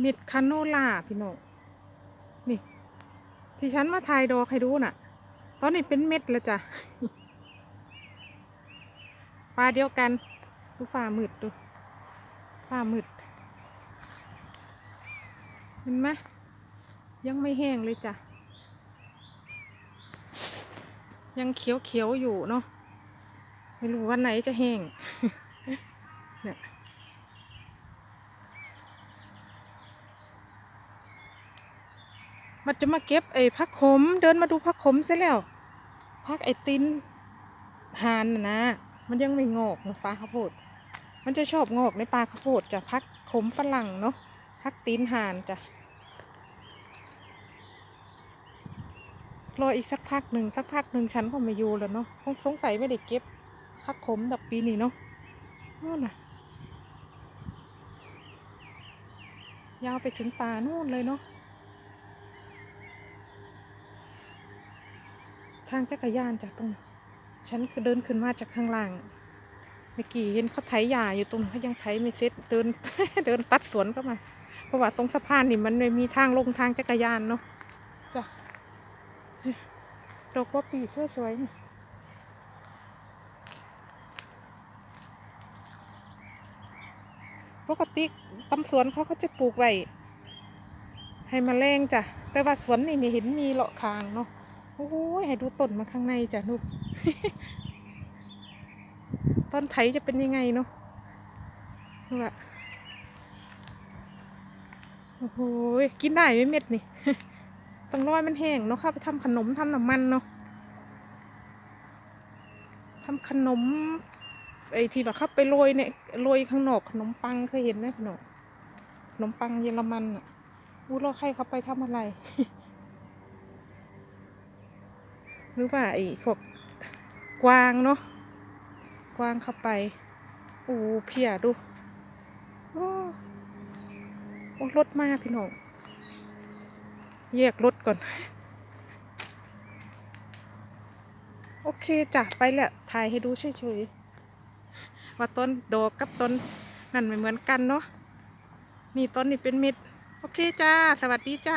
เม็ดคาโนล่าพี่น้องนี่ ที่ฉันมาถ่ายดอกให้ดูน่ะ ตอนนี้เป็นเม็ดแล้วจ้ะปลาเดียวกันดูฝ่ามืดดูฝ่ามืดเห็นไหมยังไม่แห้งเลยจ้ะ ยังเขียวๆอยู่เนาะไม่รู้วันไหนจะแห้งเนี่ย มันจะมาเก็บไอ้พักขม เดินมาดูพักขมเสร็จแล้วพักไอ้ตินหานนะ มันยังไม่งอกนะปลาข้าวโพด มันจะชอบงอกในปลาข้าวโพดจะพักขมฝรั่งเนาะพักตีนหานจ้ะรออีกสักพักหนึ่งสักพักหนึ่งฉันก็ไม่อยู่แล้วเนาะคงสงสัยไม่ได้เก็บพักขมดอกปีนี้เนาะนู่นน่ะ ยาวไปถึงป่านู่นเลยเนาะ ทางจักรยานจากตรง ฉันคือเดินขึ้นมาจากข้างล่าง เมื่อกี้เห็นเขาไถหญ้าอยู่ตรงเขายังไถไม่เสร็จเดินเดินตัดสวนเข้ามา เพราะว่าตรงสะพานนี่มันไม่มีทางลงทางจักรยานเนาะจ้ะดอกว่าปีสวยๆนี่ปกติตำสวนเขาเขาจะปลูกไว้ให้แมลงจ้ะ แต่ว่าสวนนี่ไม่เห็นมีเลาะคางเนาะ โอ้ยให้ดูต้นมาข้างในจ้ะลูกต้นไถจะเป็นยังไงเนาะดูอะโอ้โหยกินได้ไหมเม็ดนี่ต้องรอยมันแห้งเนาะเข้าไปทำขนมทำน้ำมันเนาะทำขนมไอ้ที่แบบเข้าไปโรยเนี่ยโรยข้างนอกขนมปังเคยเห็นไหมขนมขนมปังเยอรมันอะอู้เราใครเขาไปทำอะไร หรือว่าไอ้พวกกวางเนาะกวางเข้าไปโอ้เพียดูโอ้โอ้รถมาพี่น้องแยกรถก่อน โอเคจ้ะไปแหล้วถ่ายให้ดูเฉยๆว่าต้นโดกกับต้นนั่นไม่เหมือนกันเนาะนี่ต้นนี่เป็นเม็ด โอเคจ้า สวัสดีจ้า